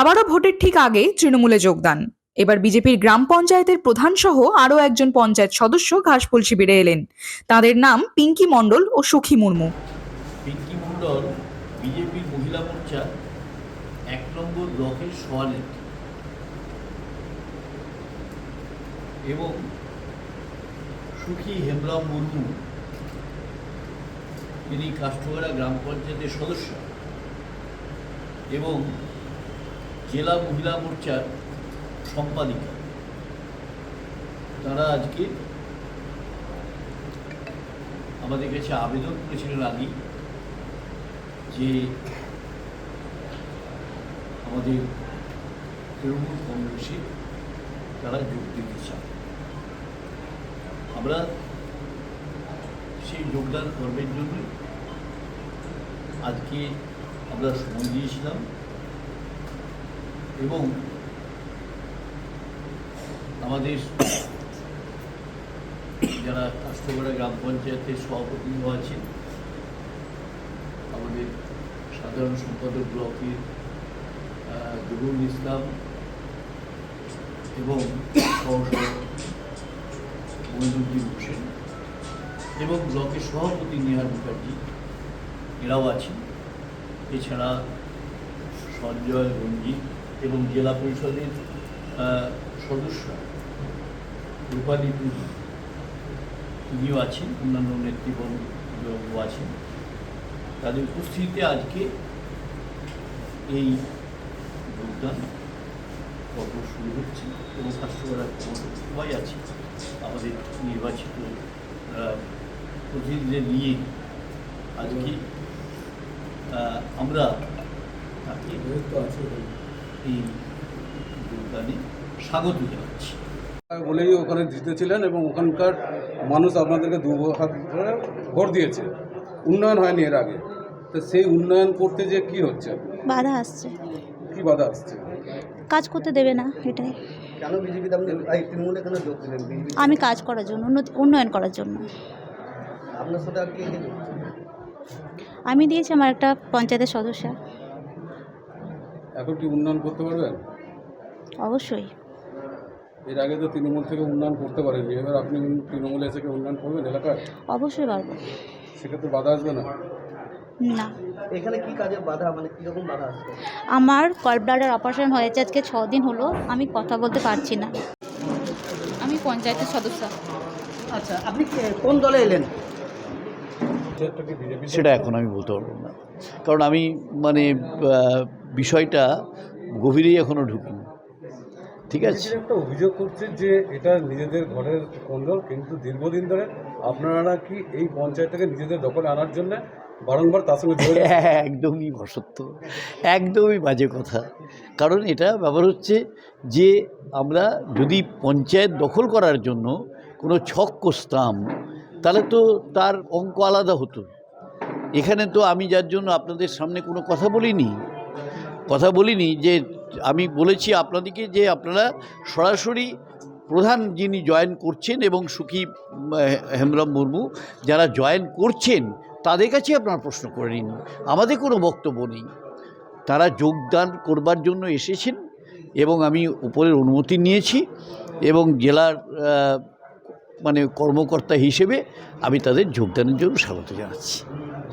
আবারও ভোটের ঠিক আগে তৃণমূলে যোগদান। এবার বিজেপির গ্রাম পঞ্চায়েতের প্রধান সহ আরও একজন পঞ্চায়েত সদস্য ঘাসফুল শিবিরে এলেন। তাদের নাম পিঙ্কি মণ্ডল ও সুখী মুর্মু। পিঙ্কি মণ্ডল বিজেপির মহিলা মোর্চা, এক নম্বর ব্লকের সভানেত্রী এবং সুখী হেমরাম মুর্মু, তিনি কাষ্টগড়া গ্রাম পঞ্চায়েতের সদস্য। এবং জেলা মহিলা মোর্চার সম্পাদিকা। তারা আজকে আমাদের কাছে আবেদন করেছিলেন আগে যে আমাদের তৃণমূল কংগ্রেসে তারা যোগ দিতে চান আমরা সেই যোগদান কর্মের জন্য আজকে আমরা সময় দিয়েছিলাম। এবং আমাদের যারা কাষ্টগড়া গ্রাম পঞ্চায়েতের সভাপতি আছেন আমাদের সাধারণ সম্পাদক ব্লকের আহ, ইসলাম এবং মহিদুদ্দিন হোসেন এবং ব্লকের সভাপতি নেহার মুখার্জি এরাও আছেন। এছাড়া সঞ্জয় রঞ্জিত এবং জেলা পরিষদের সদস্য রূপালী টুডু তিনিও আছেন, অন্যান্য নেতৃবৃন্দ আছেন। তাদের উপস্থিতিতে আজকে এই যোগদান পর্ব শুরু হচ্ছে এবং কাষ্টকরা সবাই আছে। আমাদের নির্বাচিত প্রতিনিধিদের নিয়ে আজকে আমরা তাকে এই যোগদানে স্বাগত জানাচ্ছি। বলেই ওখানে জিতেছিলেন এবং ওখানকার মানুষ আপনাদেরকে দু ভোট দিয়েছে। উন্নয়ন হয়নি এর আগে। তো সেই উন্নয়ন করতে যে কি হচ্ছে? বাধা আসছে। কি বাধা আসছে? কাজ করতে দেবে না এটাই। কেন এই তৃণমূলে কেন যোগ দিলেন? আমি কাজ করার জন্য উন্নতি উন্নয়ন করার জন্য। আপনার সাথে? আমি দিয়েছি আমার একটা পঞ্চায়েতের সদস্য। এখন কি উন্নয়ন করতে পারবেন? অবশ্যই। এর আগে তো তৃণমূল থেকে উন্নয়ন করতে পারেননি এবার আপনি তৃণমূলে এসে কি উন্নয়ন করবেন এলাকায়? অবশ্যই পারব। সেক্ষেত্রে বাধা আসবে না? না। এখানে কি বাধা মানে কীরকম বাধা আসছে আমার কল ব্লাডার অপারেশন হয়েছে আজকে ছ দিন হলো আমি কথা বলতে পারছি না। আমি পঞ্চায়েতের সদস্য। আচ্ছা আপনি কোন দলে এলেন? সেটা এখন আমি বলতে পারব না। কারণ আমি মানে বিষয়টা গভীরেই এখনও ঢুকিনি। ঠিক আছে? একটা অভিযোগ করছে যে এটা নিজেদের ঘরের কোন্দল কিন্তু দীর্ঘদিন ধরে আপনারা নাকি এই পঞ্চায়েতটাকে নিজেদের দখলে আনার জন্য বারংবার তার সঙ্গে একদমই অসত্য একদমই বাজে কথা। কারণ এটা ব্যাপার হচ্ছে যে আমরা যদি পঞ্চায়েত দখল করার জন্য কোনো ছক কষতাম তাহলে তো তার অঙ্ক আলাদা হতো। এখানে তো আমি যার জন্য আপনাদের সামনে কোনো কথা বলিনি কথা বলিনি যে আমি বলেছি আপনাদেরকে যে আপনারা সরাসরি প্রধান যিনি জয়েন করছেন এবং সুখী হেমরাম মুর্মু, যারা জয়েন করছেন, তাদের কাছে আপনারা প্রশ্ন করে নিন। আমাদের কোনো বক্তব্য নেই। তারা যোগদান করবার জন্য এসেছেন এবং আমি উপরের অনুমতি নিয়েছি এবং জেলার মানে কর্মকর্তা হিসেবে আমি তাদের যোগদানের জন্য স্বাগত জানাচ্ছি।